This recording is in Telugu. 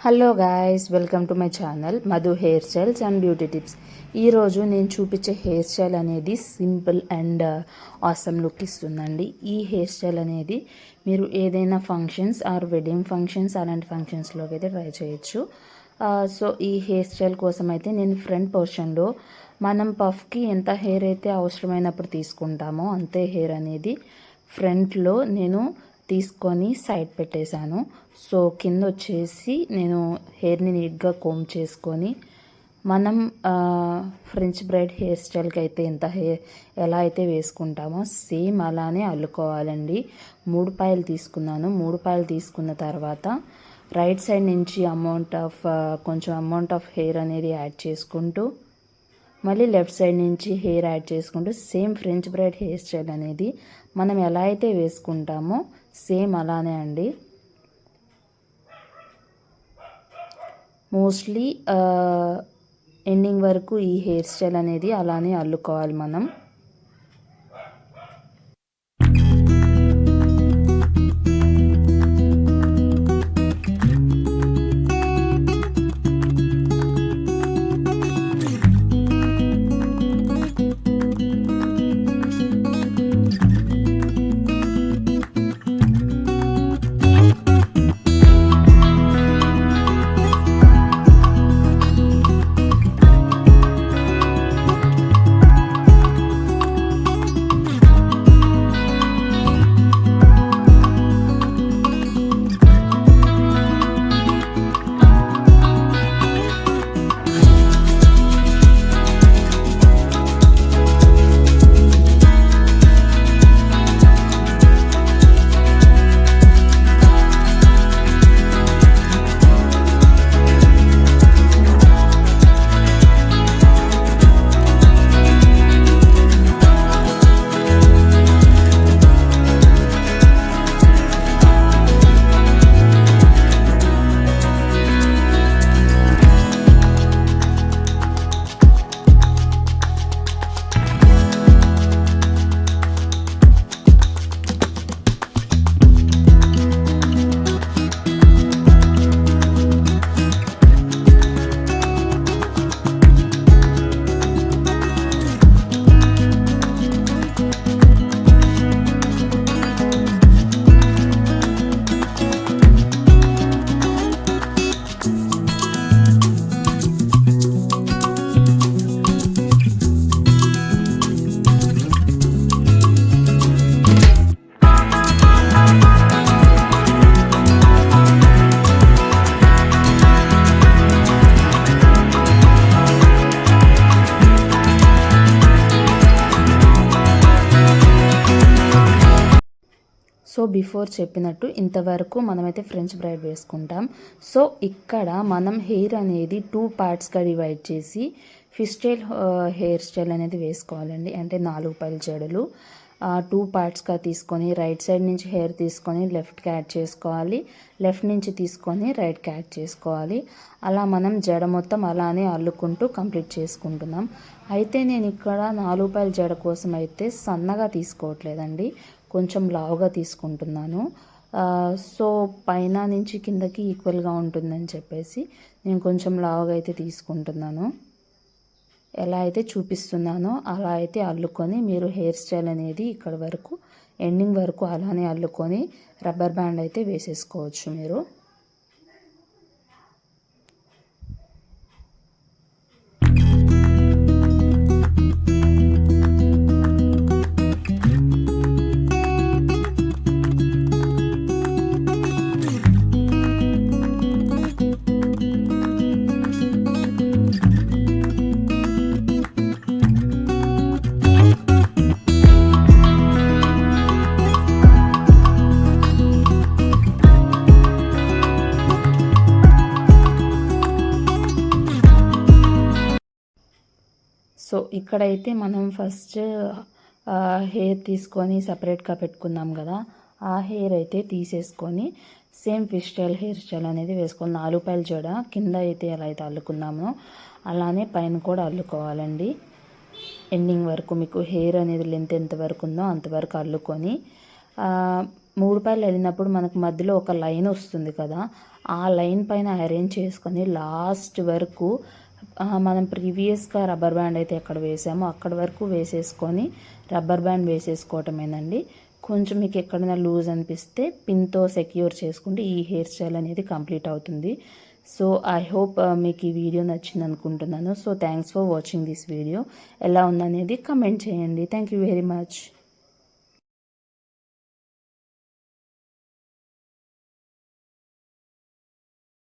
Hello guys welcome to my channel Madhu hair styles and beauty tips ఈరోజు నేను చూపించే హెయిర్ స్టైల్ అనేది సింపుల్ అండ్ ఆసమ్ లుక్ ఇస్తుందండి. ఈ హెయిర్ స్టైల్ అనేది మీరు ఏదైనా ఫంక్షన్స్ ఆర్ వెడ్డింగ్ ఫంక్షన్స్ అలాంటి ఫంక్షన్స్లోకి అయితే ట్రై చేయొచ్చు. Uh, సో ఈ హెయిర్ స్టైల్ కోసం అయితే నేను ఫ్రంట్ పోర్షన్లో మనం పఫ్కి ఎంత హెయిర్ అయితే అవసరమైనప్పుడు తీసుకుంటామో అంతే హెయిర్ అనేది ఫ్రంట్లో నేను తీసుకొని సైడ్ పెట్టేశాను. సో కింద వచ్చేసి నేను హెయిర్ని నీట్గా కోమ్ చేసుకొని మనం ఫ్రెంచ్ బ్రైడ్ హెయిర్ స్టైల్కి అయితే ఎంత హెయిర్ ఎలా అయితే వేసుకుంటామో సేమ్ అలానే అల్లుకోవాలండి. మూడు పాయలు తీసుకున్నాను. మూడు పాయలు తీసుకున్న తర్వాత రైట్ సైడ్ నుంచి అమౌంట్ ఆఫ్ కొంచెం అమౌంట్ ఆఫ్ హెయిర్ అనేది యాడ్ చేసుకుంటూ మళ్ళీ లెఫ్ట్ సైడ్ నుంచి హెయిర్ యాడ్ చేసుకుంటూ same french braid hair style అనేది మనం ఎలా అయితే వేసుకుంటామో సేమ్ అలానే అండి. మోస్ట్లీ ఎండింగ్ uh, వరకు ఈ హెయిర్ స్టైల్ అనేది అలానే అల్లుకోవాలి మనం. సో బిఫోర్ చెప్పినట్టు ఇంతవరకు మనమైతే ఫ్రెంచ్ బ్రైడ్ వేసుకుంటాం. సో ఇక్కడ మనం హెయిర్ అనేది టూ పార్ట్స్గా డివైడ్ చేసి ఫిస్టైల్ హెయిర్ స్టైల్ అనేది వేసుకోవాలండి. అంటే నాలుగు పైల జడలు టూ పార్ట్స్గా తీసుకొని రైట్ సైడ్ నుంచి హెయిర్ తీసుకొని లెఫ్ట్కి యాడ్ చేసుకోవాలి. లెఫ్ట్ నుంచి తీసుకొని రైట్కి యాడ్ చేసుకోవాలి. అలా మనం జడ మొత్తం అలానే అల్లుకుంటూ కంప్లీట్ చేసుకుంటున్నాం. అయితే నేను ఇక్కడ నాలుగు పాయల జడ కోసం అయితే సన్నగా తీసుకోవట్లేదండి. కొంచెం లావుగా తీసుకుంటున్నాను. సో పైన నుంచి కిందకి ఈక్వల్గా ఉంటుందని చెప్పేసి నేను కొంచెం లావుగా అయితే తీసుకుంటున్నాను. ఎలా అయితే చూపిస్తున్నానో అలా అయితే అల్లుకొని మీరు హెయిర్ స్టైల్ అనేది ఇక్కడ వరకు ఎండింగ్ వరకు అలానే అల్లుకొని రబ్బర్ బ్యాండ్ అయితే వేసేసుకోవచ్చు మీరు. ఇక్కడైతే మనం ఫస్ట్ హెయిర్ తీసుకొని సపరేట్గా పెట్టుకున్నాం కదా ఆ హెయిర్ అయితే తీసేసుకొని same fish style hair style అనేది వేసుకొని నాలుగు పైల జడ కింద అయితే ఎలా అయితే అల్లుకున్నామో అలానే పైన కూడా అల్లుకోవాలండి. ఎండింగ్ వరకు మీకు హెయిర్ అనేది లెంత్ ఎంత వరకు ఉందో అంతవరకు అల్లుకొని మూడు పాయలు వెళ్ళినప్పుడు మనకు మధ్యలో ఒక లైన్ వస్తుంది కదా ఆ లైన్ పైన అరేంజ్ చేసుకొని లాస్ట్ వరకు మనం ప్రీవియస్గా రబ్బర్ బ్యాండ్ అయితే ఎక్కడ వేసామో అక్కడ వరకు వేసేసుకొని రబ్బర్ బ్యాండ్ వేసేసుకోవటమేనండి కొంచెం మీకు ఎక్కడైనా లూజ్ అనిపిస్తే పిన్తో సెక్యూర్ చేసుకుంటే ఈ హెయిర్ స్టైల్ అనేది కంప్లీట్ అవుతుంది. సో ఐ హోప్ మీకు ఈ వీడియో నచ్చింది అనుకుంటున్నాను. So thanks for watching this video. ఎలా ఉందనేది కమెంట్ చేయండి. Thank you very much.